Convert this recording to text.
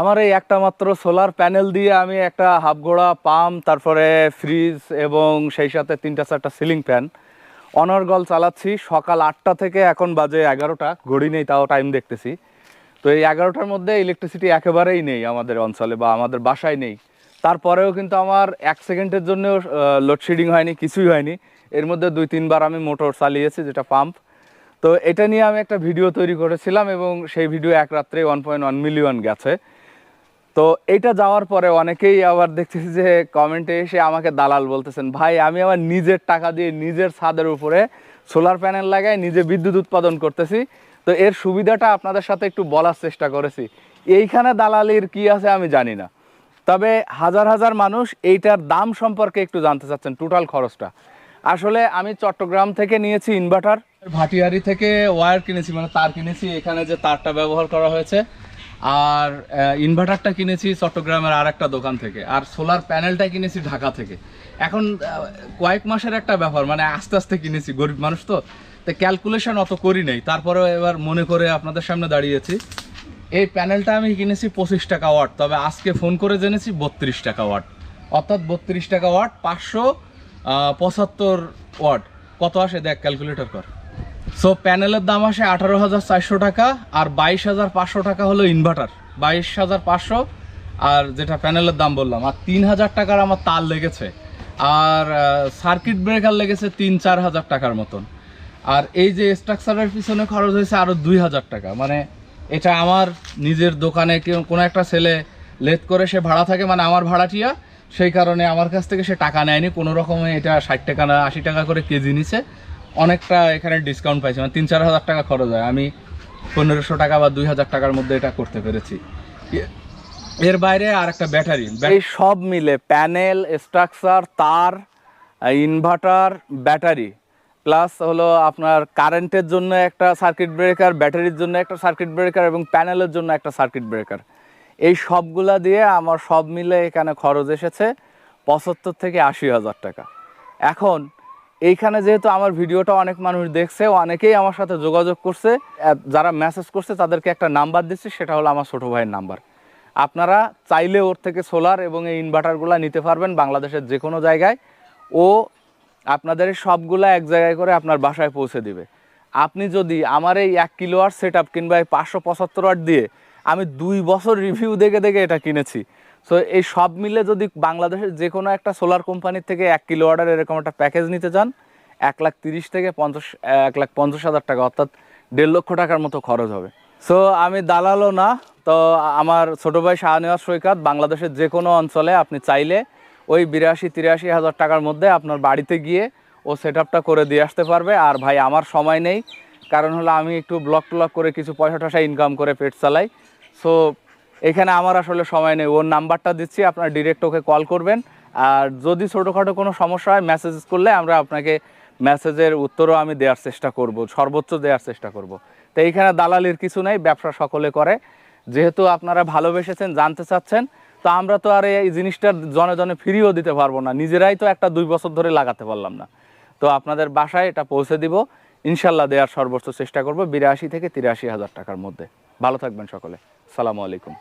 আমার এই একটা মাত্র সোলার প্যানেল দিয়ে আমি একটা হাফ ঘোড়া পাম্প তারপরে ফ্রিজ এবং সেই সাথে তিনটা, চারটা সিলিং ফ্যান অনর্গল চালাচ্ছি। সকাল আটটা থেকে এখন বাজে এগারোটা, ঘড়ি নেই তাও টাইম দেখতেছি। তো এই এগারোটার মধ্যে ইলেকট্রিসিটি একেবারেই নেই আমাদের অঞ্চলে বা আমাদের বাসায় নেই। তারপরেও কিন্তু আমার এক সেকেন্ডের জন্য লোডশেডিং হয়নি, কিছুই হয়নি। এর মধ্যে দুই, তিনবার আমি মোটর চালিয়েছি, যেটা পাম্প তো এটা নিয়ে আমি একটা ভিডিও তৈরি করেছিলাম এবং সেই ভিডিও এক রাত্রে ওয়ান পয়েন্ট ওয়ান মিলিয়ন গেছে। তো এটা যাওয়ার পরে অনেকেই আবার দেখতেছি যে কমেন্টে এসে আমাকে দালাল বলতেছেন, ভাই, আমি আমার নিজের টাকা দিয়ে নিজের ছাদের উপরে সোলার প্যানেল লাগাই, নিজে বিদ্যুৎ উৎপাদন করতেছি। তো এর সুবিধাটা আপনাদের সাথে একটু বলার চেষ্টা করেছি। এইখানে দালালির কি আছে আমি জানি না। তবে হাজার হাজার মানুষ এইটার দাম সম্পর্কে একটু জানতে চাচ্ছেন টোটাল খরচটা। আসলে আমি চট্টগ্রাম থেকে নিয়েছি ইনভার্টার ভাটিয়ারি থেকে ওয়্যার কিনেছি মানে তার কিনেছি। এখানে যে তারটা ব্যবহার করা হয়েছে আর ইনভার্টারটা কিনেছি চট্টগ্রামের আর একটা দোকান থেকে, আর সোলার প্যানেলটা কিনেছি ঢাকা থেকে। এখন কয়েক মাসের একটা ব্যাপার মানে আস্তে আস্তে কিনেছি, গরিব মানুষ তো তো ক্যালকুলেশন অত করি নাই। তারপরেও এবার মনে করে আপনাদের সামনে দাঁড়িয়েছি। এই প্যানেলটা আমি কিনেছি পঁচিশ টাকা ওয়াট তবে আজকে ফোন করে জেনেছি বত্রিশ টাকা ওয়াট অর্থাৎ বত্রিশ টাকা ওয়াট পাঁচশো পঁচাত্তর ওয়াট কত আসে দেখ ক্যালকুলেটর কর। সো প্যানেলের দাম আসে আঠারো হাজার চারশো টাকা আর বাইশ হাজার পাঁচশো টাকা হলো ইনভার্টার বাইশ হাজার পাঁচশো আর যেটা প্যানেলের দাম বললাম, আর তিন হাজার টাকার আমার তার লেগেছে। আর সার্কিট ব্রেকার লেগেছে তিন চার হাজার টাকার মতন। আর এই যে স্ট্রাকচারের পিছনে খরচ হয়েছে আরও দুই হাজার টাকা। মানে এটা আমার নিজের দোকানে কোনো একটা ছেলে লেট করে সে ভাড়া থাকে মানে আমার ভাড়াটিয়া, সেই কারণে আমার কাছ থেকে সে টাকা নেয়নি। কোনো রকমে এটা ষাট টাকা না আশি টাকা করে কেজি নিছে। অনেকটা এখানে ডিসকাউন্ট পাইছে। মানে তিন, চার হাজার টাকা খরচ হয়। আমি পনেরোশো টাকা বা দুই হাজার টাকার মধ্যে এটা করতে পেরেছি। এর বাইরে আর একটা ব্যাটারি এই সব মিলে প্যানেল স্ট্রাকচার তার ইনভার্টার ব্যাটারি প্লাস হলো আপনার কারেন্টের জন্য একটা সার্কিট ব্রেকার ব্যাটারির জন্য একটা সার্কিট ব্রেকার এবং প্যানেলের জন্য একটা সার্কিট ব্রেকার এই সবগুলা দিয়ে আমার সব মিলে এখানে খরচ এসেছে পঁচাত্তর থেকে আশি হাজার টাকা। এখন এইখানে যেহেতু আমার ভিডিওটা অনেক মানুষ দেখছে, অনেকেই আমার সাথে যোগাযোগ করছে। যারা মেসেজ করছে, তাদেরকে একটা নাম্বার দিচ্ছি, সেটা হলো আমার ছোটো ভাইয়ের নাম্বার আপনারা চাইলে ওর থেকে সোলার এবং এই ইনভার্টারগুলো নিতে পারবেন বাংলাদেশের যে কোনো জায়গায়। ও আপনাদের সবগুলা এক জায়গায় করে আপনার বাসায় পৌঁছে দিবে। আপনি যদি আমার এই এক কিলো ওয়াট সেট আপ কিংবা এই পাঁচশো পঁচাত্তর ওয়াট দিয়ে আমি দুই বছর রিভিউ দেখে দেখে এটা কিনেছি সো এই সব মিলে যদি বাংলাদেশের যে কোনো একটা সোলার কোম্পানির থেকে এক কিলো ওয়াটের এরকম একটা প্যাকেজ নিতে চান, এক লাখ তিরিশ থেকে পঞ্চাশ, এক লাখ পঞ্চাশ হাজার টাকা, অর্থাৎ দেড় লক্ষ টাকার মতো খরচ হবে। সো আমি দালালও না, তো আমার ছোটো ভাই শাহনেওয়াজ সৈকত, বাংলাদেশের যে কোনো অঞ্চলে আপনি চাইলে ওই বিরাশি, তিরাশি হাজার টাকার মধ্যে আপনার বাড়িতে গিয়ে ও সেট করে দিয়ে আসতে পারবে। আর ভাই, আমার সময় নেই, কারণ হলো আমি একটু ব্লক ট্লক করে কিছু পয়সা টয়সা ইনকাম করে পেট চালাই। সো এখানে আমার আসলে সময় নেই। ওর নাম্বারটা দিচ্ছি, আপনার ডিরেক্ট ওকে কল করবেন। আর যদি ছোটোখাটো কোনো সমস্যা হয় মেসেজ করলে আমরা আপনাকে মেসেজের উত্তরও আমি দেওয়ার চেষ্টা করব, সর্বোচ্চ দেওয়ার চেষ্টা করব। তো এইখানে দালালির কিছু নেই, ব্যবসা সকলে করে। যেহেতু আপনারা ভালোবেসেছেন, জানতে চাচ্ছেন, তো আমরা তো আর এই জিনিসটা জনে জনে ফ্রিও দিতে পারব না। নিজেরাই তো একটা দুই বছর ধরে লাগাতে পারলাম না। তো আপনাদের বাসায় এটা পৌঁছে দিব। ইনশাল্লাহ দেওয়ার সর্বোচ্চ চেষ্টা করব, বিরাশি থেকে তিরাশি হাজার টাকার মধ্যে। ভালো থাকবেন সকলে। সালামু আলাইকুম।